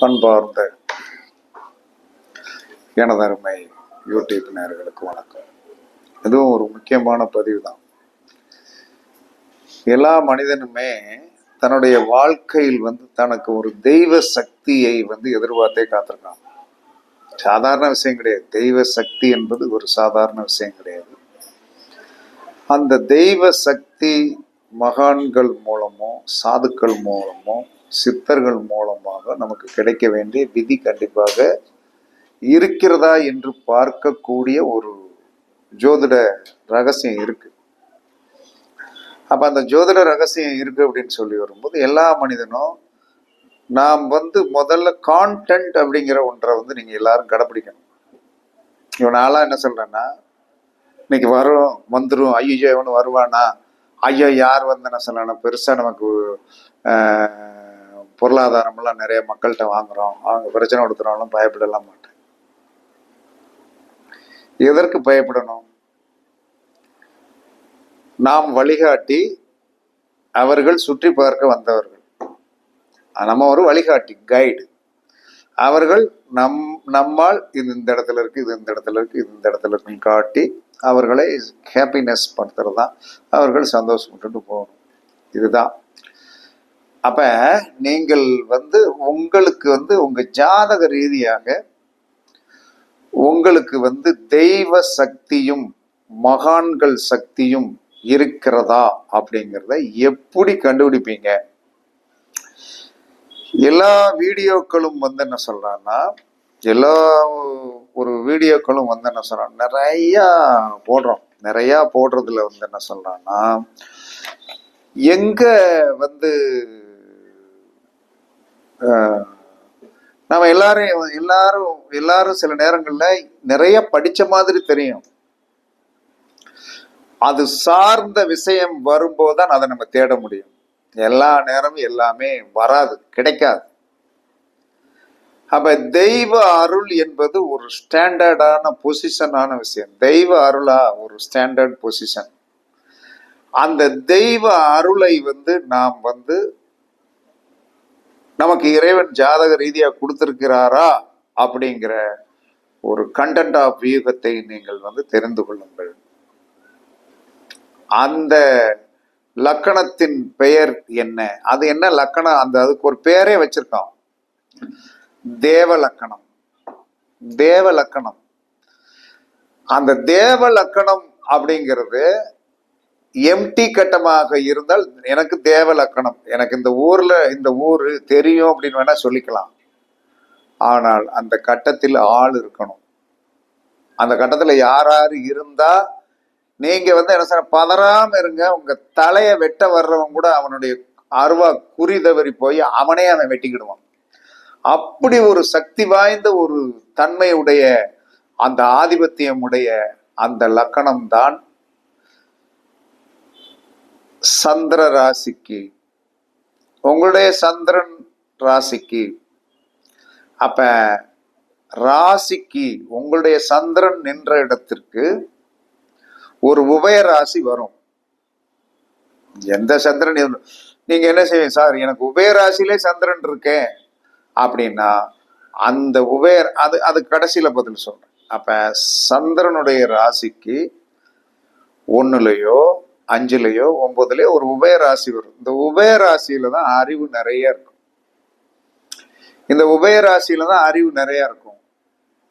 அன்பார்ந்த எனதருமை யூடியூப் நேர்களுக்கு வணக்கம். இதுவும் ஒரு முக்கியமான பதிவு தான் எல்லா மனிதனுமே தன்னுடைய வாழ்க்கையில் வந்து தனக்கு ஒரு தெய்வ சக்தியை வந்து எதிர்பார்த்தே காத்திருக்கான். சாதாரண விஷயம் கிடையாது. தெய்வ சக்தி என்பது ஒரு சாதாரண விஷயம் கிடையாது. அந்த தெய்வ சக்தி மகான்கள் மூலமோ சாதுக்கள் மூலமோ சித்தர்கள் மூலமாக நமக்கு கிடைக்க வேண்டிய விதி கண்டிப்பாக இருக்கிறதா என்று பார்க்கக்கூடிய ஒரு ஜோதிட ரகசியம் இருக்கு. அப்ப அந்த ஜோதிட ரகசியம் இருக்கு அப்படின்னு சொல்லி வரும்போது எல்லா மனிதனும் நாம் வந்து முதல்ல கான்டென்ட் அப்படிங்கிற ஒன்றை வந்து நீங்க எல்லாரும் கடைப்பிடிக்கணும். இவன் ஆளா என்ன சொல்றேன்னா இன்னைக்கு வரும் வந்துடும் ஐயோ இவனு வருவானா? ஐயோ யார் வந்து என்ன சொல்லணும் பெருசா நமக்கு பொருளாதாரமெல்லாம் நிறைய மக்கள்கிட்ட வாங்குறோம். அவங்க பிரச்சனை கொடுக்குறவங்களும் பயப்படலாம் மாட்டேன் எதற்கு பயப்படணும்? நாம் வழிகாட்டி அவர்கள் சுற்றி பார்க்க வந்தவர்கள். நம்ம ஒரு வழிகாட்டி கைடு அவர்கள் நம் நம்மால் இது இந்த இடத்துல இருக்கு இது இந்த இடத்துல இருக்கு இது இந்த இடத்துல இருக்குன்னு காட்டி அவர்களை ஹாப்பினஸ் படுத்துறது தான் அவர்கள் சந்தோஷப்பட்டுட்டு போகணும். இதுதான். அப்ப நீங்கள் வந்து உங்களுக்கு வந்து உங்க ஜாதக ரீதியாக உங்களுக்கு வந்து தெய்வ சக்தியும் மகான்கள் சக்தியும் இருக்கிறதா அப்படிங்கிறத எப்படி கண்டுபிடிப்பீங்க? எல்லா வீடியோக்களும் வந்து என்ன சொல்றான்னா எல்லா ஒரு வீடியோக்களும் வந்து என்ன சொல்றான் நிறைய போடுறோம். நிறைய போடுறதுல வந்து என்ன சொல்றான்னா எங்க வந்து நம்ம எல்லாரும் எல்லாரும் எல்லாரும் சில நேரங்கள்ல நிறைய படிச்ச மாதிரி தெரியும். அது சார்ந்த விஷயம் வரும்போது தான் அதை நம்ம தேட முடியும். எல்லா நேரமும் எல்லாமே வராது கிடைக்காது. அப்ப தெய்வ அருள் என்பது ஒரு ஸ்டாண்டர்டான பொசிஷனான விஷயம். தெய்வ அருளா ஒரு ஸ்டாண்டர்ட் பொசிஷன் அந்த தெய்வ அருளை வந்து நாம் வந்து நமக்கு இறைவன் ஜாதக ரீதியா கொடுத்திருக்கிறாரா அப்படிங்கிற ஒரு கண்டென்ட் ஆஃப் வியூகத்தை நீங்கள் வந்து தெரிந்து கொள்ளுங்கள். அந்த லக்கணத்தின் பெயர் என்ன? அது என்ன லக்கணம்? அந்த அதுக்கு ஒரு பெயரே வச்சிருக்கோம் தேவ லக்கணம். தேவ லக்கணம். அந்த தேவ லக்கணம் அப்படிங்கிறது எம்டி கட்டமாக இருந்தால் எனக்கு தேவ லக்கணம். எனக்கு இந்த ஊர்ல இந்த ஊர் தெரியும் அப்படின்னு வேணா சொல்லிக்கலாம். ஆனால் அந்த கட்டத்தில் ஆள் இருக்கணும். அந்த கட்டத்துல யார் யார் இருந்தா நீங்க வந்து என்ன சார் பதறாம இருங்க. உங்க தலைய வெட்ட வர்றவன் கூட அவனுடைய அருவா குறி தவறி போய் அவனே அவன் வெட்டிக்கிடுவான். அப்படி ஒரு சக்தி வாய்ந்த ஒரு தன்மையுடைய அந்த ஆதிபத்தியம் உடைய அந்த லக்கணம் தான் சந்திர ராசிக்கு. உங்களுடைய சந்திரன் ராசிக்கு. அப்ப ராசிக்கு உங்களுடைய சந்திரன் நின்ற இடத்திற்கு ஒரு உபய ராசி வரும். எந்த சந்திரன் நீங்க என்ன செய்வீங்க? சார் எனக்கு உபய ராசியிலே சந்திரன் இருக்கேன் அப்படின்னா அந்த உபய அது அது கடைசியில பதில் சொல்றேன். அப்ப சந்திரனுடைய ராசிக்கு ஒன்னுலையோ அஞ்சுலையோ ஒன்பதுலயோ ஒரு உபய ராசி வரும். இந்த உபய ராசியில தான் அறிவு நிறைய இருக்கும். இந்த உபய ராசியில தான் அறிவு நிறைய இருக்கும்.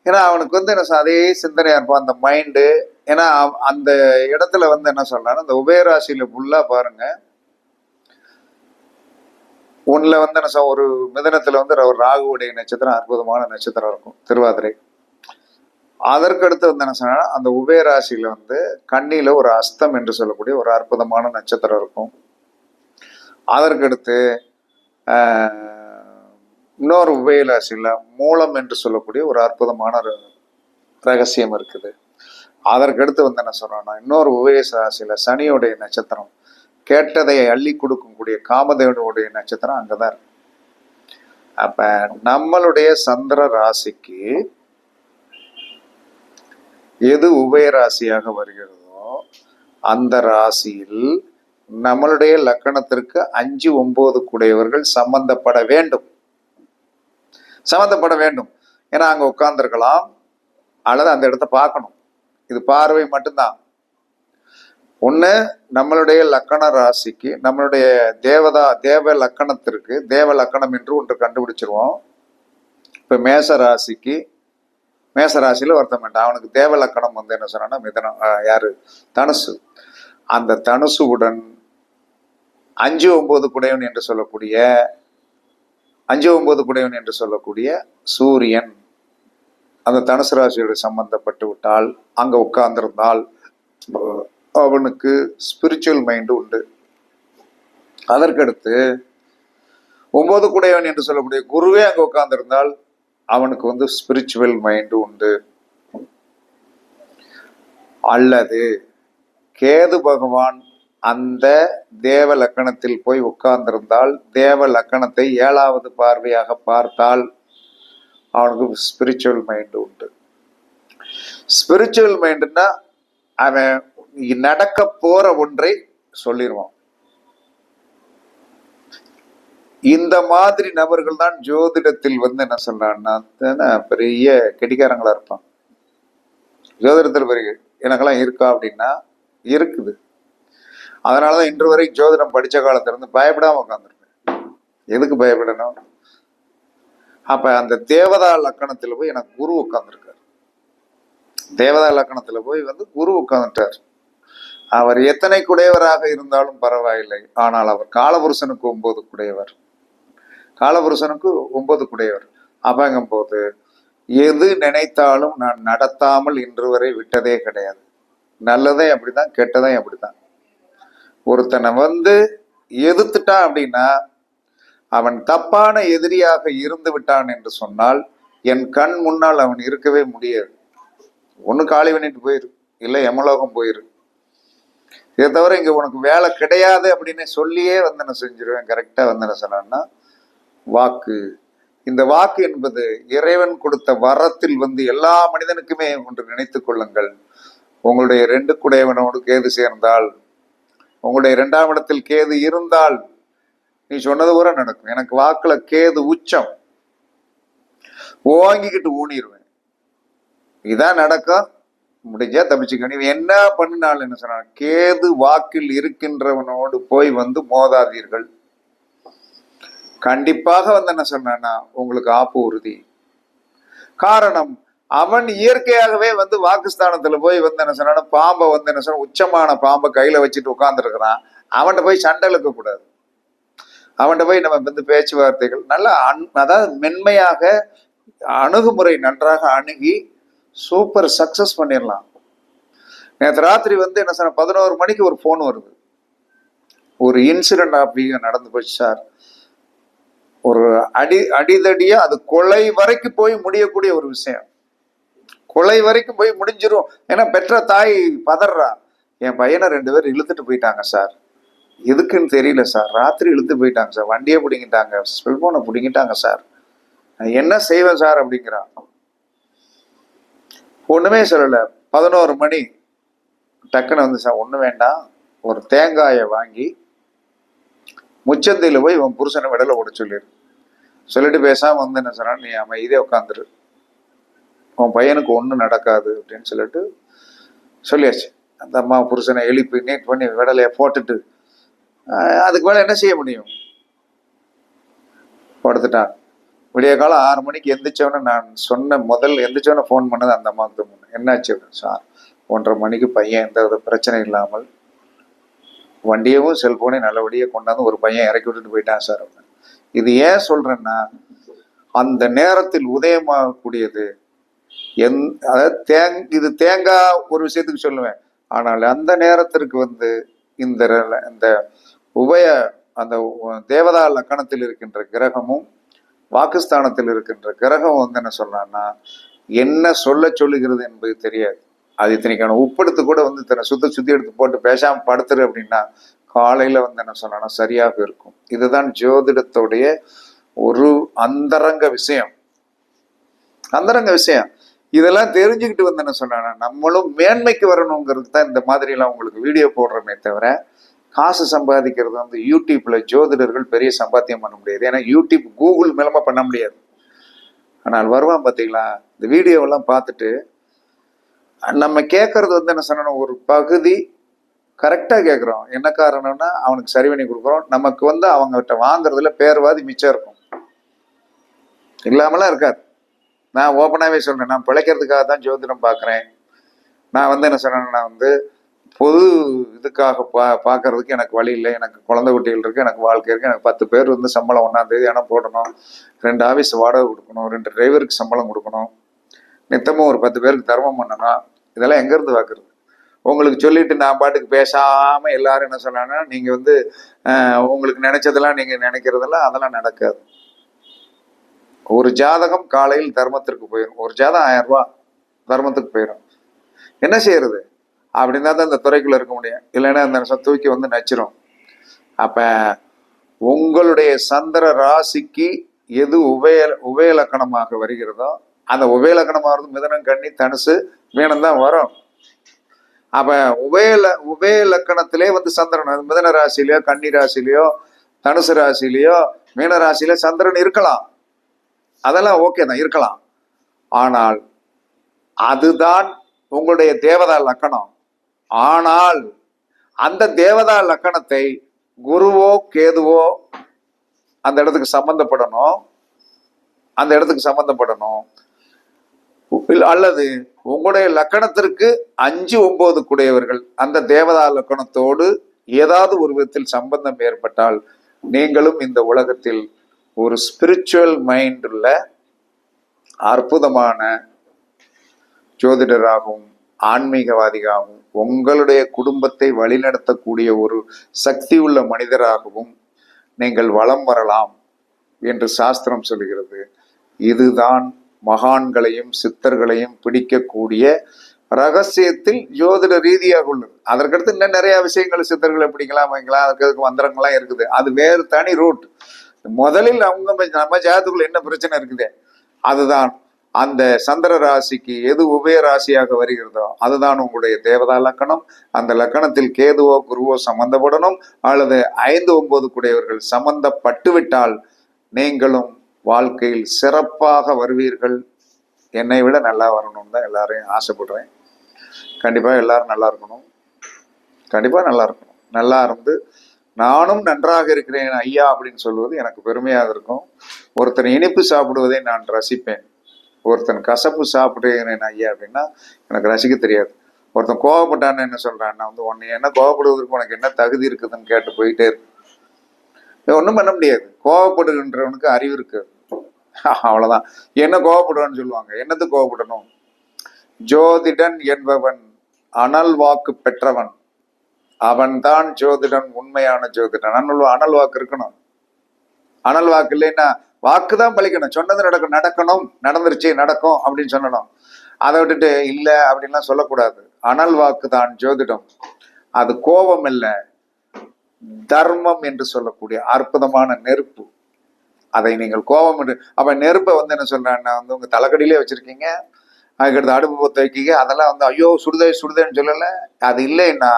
ஏன்னா அவனுக்கு வந்து என்ன அதே சிந்தனையா இருப்பான். அந்த மைண்டு ஏன்னா அந்த இடத்துல வந்து என்ன சொல்றாரு அந்த உபயராசியில ஃபுல்லா பாருங்க. ஒண்ணுல வந்து என்ன ஒரு மிதனத்துல வந்து ஒரு ராகுவுடைய நட்சத்திரம் அற்புதமான நட்சத்திரம் இருக்கும். திருவாதிரை. அதற்கடுத்து வந்து என்ன சொன்னா அந்த உபயராசியில வந்து கண்ணியில ஒரு அஸ்தம் என்று சொல்லக்கூடிய ஒரு அற்புதமான நட்சத்திரம் இருக்கும். அதற்கடுத்து இன்னொரு இன்னொரு உபயராசியில மூலம் என்று சொல்லக்கூடிய ஒரு அற்புதமான ஒரு ரகசியம் இருக்குது. அதற்கடுத்து வந்து என்ன சொல்றோம்னா இன்னொரு உபய ராசியில சனியுடைய நட்சத்திரம் கேட்டதை அள்ளி கொடுக்கக்கூடிய காமதேவனுடைய நட்சத்திரம் அங்கதான் இருக்கு. அப்ப நம்மளுடைய சந்திர ராசிக்கு எது உபய ராசியாக வருகிறதோ அந்த ராசியில் நம்மளுடைய லக்கணத்திற்கு அஞ்சு ஒன்பது கூடையவர்கள் சம்பந்தப்பட வேண்டும். சம்மந்தப்பட வேண்டும். ஏன்னா அங்கே உட்கார்ந்துருக்கலாம் அல்லது அந்த இடத்த பார்க்கணும். இது பார்வை மட்டும்தான். ஒன்று நம்மளுடைய லக்கண ராசிக்கு நம்மளுடைய தேவதா தேவ லக்கணத்திற்கு தேவ லக்கணம் என்று ஒன்று கண்டுபிடிச்சிருவோம். இப்போ மேச ராசிக்கு மேச ராசியில வேண்டாம். அவனுக்கு தேவ லக்கணம் வந்து என்ன சொன்னான்னா மிதனம் யாரு? தனுசு. அந்த தனுசுவுடன் அஞ்சு ஒன்பது குடையவன் என்று சொல்லக்கூடிய அஞ்சு ஒன்பது குடையவன் என்று சொல்லக்கூடிய சூரியன் அந்த தனுசு ராசியோட சம்பந்தப்பட்டு விட்டால் அங்கே உட்கார்ந்திருந்தால் அவனுக்கு ஸ்பிரிச்சுவல் மைண்டு உண்டு. அதற்கடுத்து ஒன்பது குடையவன் என்று சொல்லக்கூடிய குருவே அங்கே உட்கார்ந்திருந்தால் அவனுக்கு வந்து ஸ்பிரிச்சுவல் மைண்டு உண்டு. அல்லது கேது பகவான் அந்த தேவ லக்கணத்தில் போய் உட்கார்ந்திருந்தால் தேவ லக்கணத்தை ஏழாவது பார்வையாக பார்த்தால் அவனுக்கு ஸ்பிரிச்சுவல் மைண்டு உண்டு. ஸ்பிரிச்சுவல் மைண்டுன்னா அவன் நடக்க போற ஒன்றை சொல்லிடுவான் இந்த மாதிரி நபர்கள் தான் ஜோதிடத்தில் வந்து என்ன சொல்றான்னா பெரிய கெடிகாரங்களா இருப்பான். ஜோதிடத்தில் பெரிய எனக்கெல்லாம் இருக்கா அப்படின்னா இருக்குது. அதனாலதான் இன்று வரை ஜோதிடம் படிச்ச காலத்துல இருந்து பயப்படாம உட்காந்துருக்கேன் எதுக்கு பயப்படணும்? அப்ப அந்த தேவதா லக்கணத்துல போய் எனக்கு குரு உட்கார்ந்துருக்காரு. தேவதா லக்கணத்துல போய் வந்து குரு உட்காந்துட்டார் அவர் எத்தனை குடையவராக இருந்தாலும் பரவாயில்லை. ஆனால் அவர் காலபுருஷனுக்கு ஒன்பது குடையவர். காலபுருஷனுக்கு ஒன்பது குடையவர். அப்பங்கும் போது எது நினைத்தாலும் நான் நடத்தாமல் இன்று வரை விட்டதே கிடையாது. நல்லதே அப்படிதான் கெட்டதே அப்படிதான் ஒருத்தனை வந்து எதிர்த்துட்டான் அப்படின்னா அவன் தப்பான எதிரியாக இருந்து விட்டான் என்று சொன்னால் என் கண் முன்னால் அவன் இருக்கவே முடியாது. ஒன்று காலி பண்ணிட்டு போயிரு இல்லை எமலோகம் போயிரு. இதை தவிர இங்கே உனக்கு வேலை கிடையாது அப்படின்னு சொல்லியே வந்தனை செஞ்சிருவேன் கரெக்டாக வந்தனை சொன்னான்னா வாக்கு. இந்த வாக்கு என்பது இறைவன் கொடுத்த வரத்தில் வந்து எல்லா மனிதனுக்குமே ஒன்று நினைத்து கொள்ளுங்கள். உங்களுடைய ரெண்டு குடையவனோடு கேது சேர்ந்தால் உங்களுடைய இரண்டாம் இடத்தில் கேது இருந்தால் நீ சொன்னது கூட நடக்கும். எனக்கு வாக்குல கேது உச்சம். ஓங்கிக்கிட்டு ஊனிடுவேன் இதான் நடக்கும். முடிஞ்சா தப்பிச்சுக்கணும் இவன் என்ன பண்ணினாலும் என்ன சொன்னான் கேது வாக்கில் இருக்கின்றவனோடு போய் வந்து மோதாதீர்கள். கண்டிப்பாக வந்து என்ன சொன்னேன்னா உங்களுக்கு ஆப்பு உறுதி. காரணம் அவன் இயற்கையாகவே வந்து வாக்குஸ்தானத்துல போய் வந்து என்ன சொன்னா பாம்பை வந்து என்ன சொன்ன உச்சமான பாம்பை கையில வச்சுட்டு உட்காந்துருக்கிறான் அவன்கிட்ட போய் சண்டை இழுக்க கூடாது. அவன்கிட்ட போய் நம்ம வந்து பேச்சுவார்த்தைகள் நல்ல அன் அதாவது மென்மையாக அணுகுமுறை நன்றாக அணுகி சூப்பர் சக்சஸ் பண்ணிடலாம். நேற்று ராத்திரி வந்து என்ன சொன்ன பதினோரு மணிக்கு ஒரு ஃபோன் வருது. ஒரு இன்சிடென்ட் அப்படி நடந்து போச்சு சார். ஒரு அடி அடிதடியா அது கொலை வரைக்கும் போய் முடியக்கூடிய ஒரு விஷயம். கொலை வரைக்கும் போய் முடிஞ்சிரும். ஏன்னா பெற்ற தாய் பதறா. என் பையனை ரெண்டு பேர் இழுத்துட்டு போயிட்டாங்க சார். எதுக்குன்னு தெரியல சார். ராத்திரி இழுத்து போயிட்டாங்க சார். வண்டியை பிடிங்கிட்டாங்க செல்போனை பிடிங்கிட்டாங்க சார். என்ன செய்வேன் சார்? அப்படிங்கிறான். ஒண்ணுமே சொல்லல. பதினோரு மணி. டக்குன்னு வந்து சார் ஒண்ணு வேண்டாம். ஒரு தேங்காயை வாங்கி முச்சந்தையில் போய் இவன் புருஷனை விடலை ஓட சொல்லிடு சொல்லிட்டு பேசாமல் வந்து என்ன சொன்னா நீ அமைதியே உட்காந்துரு. உன் பையனுக்கு ஒன்றும் நடக்காது அப்படின்னு சொல்லிட்டு சொல்லியாச்சு. அந்த அம்மா புருஷனை எழுப்பி நீட் பண்ணி விடலையை போட்டுட்டு அதுக்கு மேலே என்ன செய்ய முடியும்? படுத்துட்டான் விடிய காலம் ஆறு மணிக்கு எந்திரிச்சவொடனே நான் சொன்ன முதல் எந்திரிச்சவொடனே ஃபோன் பண்ணது அந்த அம்மாவுக்கு தான் என்னாச்சு? அப்படின்னு சார் ஒன்றரை மணிக்கு பையன் எந்த வித பிரச்சனை இல்லாமல் வண்டியவும் செல்போனையும் நல்லபடியாக கொண்டாந்து ஒரு பையன் இறக்கி விட்டுட்டு போயிட்டான் சார் அப்படின்னு. இது ஏன் சொல்றேன்னா அந்த நேரத்தில் உதயமாகக்கூடியது எந் அதாவது தேங் இது தேங்காய் ஒரு விஷயத்துக்கு சொல்லுவேன். ஆனால் அந்த நேரத்திற்கு வந்து இந்த இந்த உபய அந்த தேவதா லக்கணத்தில் இருக்கின்ற கிரகமும் வாக்குஸ்தானத்தில் இருக்கின்ற கிரகம் வந்து என்ன சொன்னான்னா என்ன சொல்ல சொல்லுகிறது என்பது தெரியாது. அது இத்தனைக்கான உப்படுத்து கூட வந்து தன்னை சுத்த சுத்தி எடுத்து போட்டு பேசாமல் படுத்துரு அப்படின்னா காலையில வந்து என்ன சொன்னா சரியாக இருக்கும். இதுதான் ஜோதிடத்துடைய ஒரு அந்தரங்க விஷயம். அந்தரங்க விஷயம். இதெல்லாம் தெரிஞ்சுக்கிட்டு வந்து என்ன சொன்னா நம்மளும் மேன்மைக்கு வரணுங்கிறது தான் இந்த மாதிரி எல்லாம் உங்களுக்கு வீடியோ போடுறோமே தவிர காசு சம்பாதிக்கிறது வந்து யூடியூப்ல ஜோதிடர்கள் பெரிய சம்பாத்தியம் பண்ண முடியாது. ஏன்னா யூடியூப் கூகுள் மூலமா பண்ண முடியாது. ஆனால் வருவான் பார்த்தீங்களா இந்த வீடியோவெல்லாம் பார்த்துட்டு நம்ம கேட்கறது வந்து என்ன சொன்னோம் ஒரு பகுதி கரெக்டாக கேட்குறோம் என்ன காரணம்னா அவனுக்கு சரி பண்ணி கொடுக்குறோம். நமக்கு வந்து அவங்ககிட்ட வாங்குறதுல பேர்வாதி மிச்சம் இருக்கும். இல்லாமலாம் இருக்காது. நான் ஓப்பனாகவே சொல்கிறேன் நான் பிழைக்கிறதுக்காக தான் ஜோதிடம் பார்க்குறேன். நான் வந்து என்ன சொல்கிறேன்னா வந்து பொது இதுக்காக பா பார்க்கறதுக்கு எனக்கு வழி இல்லை. எனக்கு குழந்தை குட்டிகள் இருக்குது எனக்கு வாழ்க்கை இருக்குது எனக்கு பத்து பேர் வந்து சம்பளம் ஒன்றாந்தேதி ஆனால் போடணும். ரெண்டு ஆஃபீஸ் வாடகை கொடுக்கணும். ரெண்டு டிரைவருக்கு சம்பளம் கொடுக்கணும். நித்தமும் ஒரு பத்து பேருக்கு தர்மம் பண்ணணும். இதெல்லாம் எங்கேருந்து பார்க்குறது? உங்களுக்கு சொல்லிட்டு நான் பாட்டுக்கு பேசாம எல்லாரும் என்ன சொன்னாங்கன்னா நீங்க வந்து உங்களுக்கு நினைச்சதெல்லாம் நீங்க நினைக்கிறதெல்லாம் அதெல்லாம் நடக்காது. ஒரு ஜாதகம் காலையில் தர்மத்திற்கு போயிடும் ஒரு ஜாதகம் ஆயிரம் ரூபா தர்மத்துக்கு போயிடும் என்ன செய்யறது? அப்படின்னா தான் இந்த துறைக்குள்ள இருக்க முடியும். இல்லைன்னா அந்த நிமிஷம் தூக்கி வந்து நச்சிரும். அப்ப உங்களுடைய சந்திர ராசிக்கு எது உபய உபயலக்கணமாக வருகிறதோ அந்த உபயலக்கணமாக வருது மிதனம் கண்ணி தனுசு மீனம் தான் வரும். அப்ப உபயல உபயலக்கணத்திலே வந்து சந்திரன் மிதன ராசிலையோ கன்னி ராசிலையோ தனுசு ராசிலையோ மீன ராசியில சந்திரன் இருக்கலாம். அதெல்லாம் ஓகே தான் இருக்கலாம். ஆனால் அதுதான் உங்களுடைய தேவதா லக்கணம். ஆனால் அந்த தேவதா லக்கணத்தை குருவோ கேதுவோ அந்த இடத்துக்கு சம்பந்தப்படணும். அந்த இடத்துக்கு சம்பந்தப்படணும். அல்லது உங்களுடைய லக்கணத்திற்கு அஞ்சு ஒன்பது கூடையவர்கள் அந்த தேவதா லக்கணத்தோடு ஏதாவது ஒரு விதத்தில் சம்பந்தம் ஏற்பட்டால் நீங்களும் இந்த உலகத்தில் ஒரு ஸ்பிரிச்சுவல் மைண்ட் உள்ள அற்புதமான ஜோதிடராகவும் ஆன்மீகவாதியாகவும் உங்களுடைய குடும்பத்தை வழிநடத்தக்கூடிய ஒரு சக்தி உள்ள மனிதராகவும் நீங்கள் வலம் வரலாம் என்று சாஸ்திரம் சொல்கிறது. இதுதான் மகான்களையும் சித்தர்களையும் பிடிக்கக்கூடிய ரகசியத்தில் ஜோதிட ரீதியாக உள்ளது. அதற்கடுத்து இன்னும் நிறைய விஷயங்கள் சித்தர்களை பிடிக்கலாம் வைக்கலாம் அதுக்கு அதுக்கு மந்திரங்கள்லாம் இருக்குது. அது வேறு தனி ரூட் முதலில் அவங்க நம்ம ஜாதகத்துல என்ன பிரச்சனை இருக்குது? அதுதான் அந்த சந்திர ராசிக்கு எது உபய ராசியாக வருகிறதோ அதுதான் உங்களுடைய தேவதா லக்கணம். அந்த லக்கணத்தில் கேதுவோ குருவோ சம்பந்தப்படணும். அல்லது ஐந்து ஒன்பது கூடியவர்கள் சம்பந்தப்பட்டு விட்டால் நீங்களும் வாழ்க்கையில் சிறப்பாக வருவீர்கள். என்னை விட நல்லா வரணும்னு தான் எல்லாரையும் ஆசைப்படுறேன். கண்டிப்பாக எல்லாரும் நல்லா இருக்கணும். கண்டிப்பாக நல்லா இருக்கணும். நல்லா இருந்து நானும் நன்றாக இருக்கிறேன் ஐயா அப்படின்னு சொல்வது எனக்கு பெருமையாக இருக்கும். ஒருத்தன் இனிப்பு சாப்பிடுவதை நான் ரசிப்பேன். ஒருத்தன் கசப்பு சாப்பிடுகிறேன் ஐயா அப்படின்னா எனக்கு ரசிக்க தெரியாது. ஒருத்தன் கோவப்பட்டான்னு என்ன சொல்கிறான் நான் வந்து உன்னை என்ன கோவப்படுவதற்கு உனக்கு என்ன தகுதி இருக்குதுன்னு கேட்டு போயிட்டே இருக்கு ஒன்றும் பண்ண முடியாது. கோவப்படுகின்றவனுக்கு அறிவு இருக்காது அவ்வளவுதான். என்ன கோவப்படுவான்னு சொல்லுவாங்க. என்னது கோவப்படணும்? ஜோதிடன் என்பவன் அனல் வாக்கு பெற்றவன். அவன்தான் ஜோதிடன் உண்மையான ஜோதிடன். அனல் அனல் வாக்கு இருக்கணும். அனல் வாக்கு இல்லைன்னா வாக்கு தான் பலிக்கணும் சொன்னது நடக்கும் நடக்கணும். நடந்துருச்சு நடக்கும் அப்படின்னு சொல்லணும். அதை விட்டுட்டு இல்லை அப்படின்லாம் சொல்லக்கூடாது. அனல் வாக்கு தான் ஜோதிடம். அது கோபம் இல்லை தர்மம் என்று சொல்லக்கூடிய அற்புதமான நெருப்பு. அதை நீங்கள் கோபம் என்று அப்போ நெருப்பை வந்து என்ன சொல்றேன்னா வந்து உங்க தலைக்கடியிலே வச்சிருக்கீங்க. அதுக்கடுத்து அடுப்பு பத்த வைக்கீங்க. அதெல்லாம் வந்து ஐயோ சுடுதே சுடுதேன்னு சொல்லலை. அது இல்லைன்னா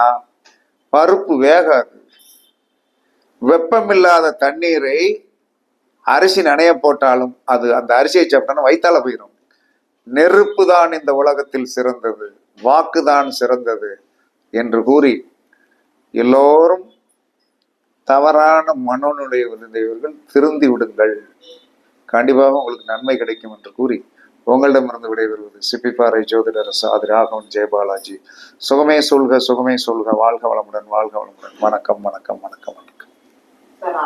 பருப்பு வேகாது. வெப்பமில்லாத தண்ணீரை அரிசி நனைய போட்டாலும் அது அந்த அரிசியை சாப்பிட்டோன்னா வயிற்றால போயிடும் நெருப்பு தான் இந்த உலகத்தில் சிறந்தது. வாக்குதான் சிறந்தது என்று கூறி எல்லோரும் தவறான மனநிலை விழுந்தவர்கள் திருந்தி விடுங்கள். கண்டிப்பாக உங்களுக்கு நன்மை கிடைக்கும் என்று கூறி உங்களிடமிருந்து விடைபெறுவது சிப்பிப்பாறை ஜோதிடர் சாதி ராகவன் ஜெயபாலாஜி. சுகமே சொல்க சுகமே சொல்க. வாழ்க வளமுடன் வாழ்க வளமுடன். வணக்கம் வணக்கம் வணக்கம் வணக்கம்.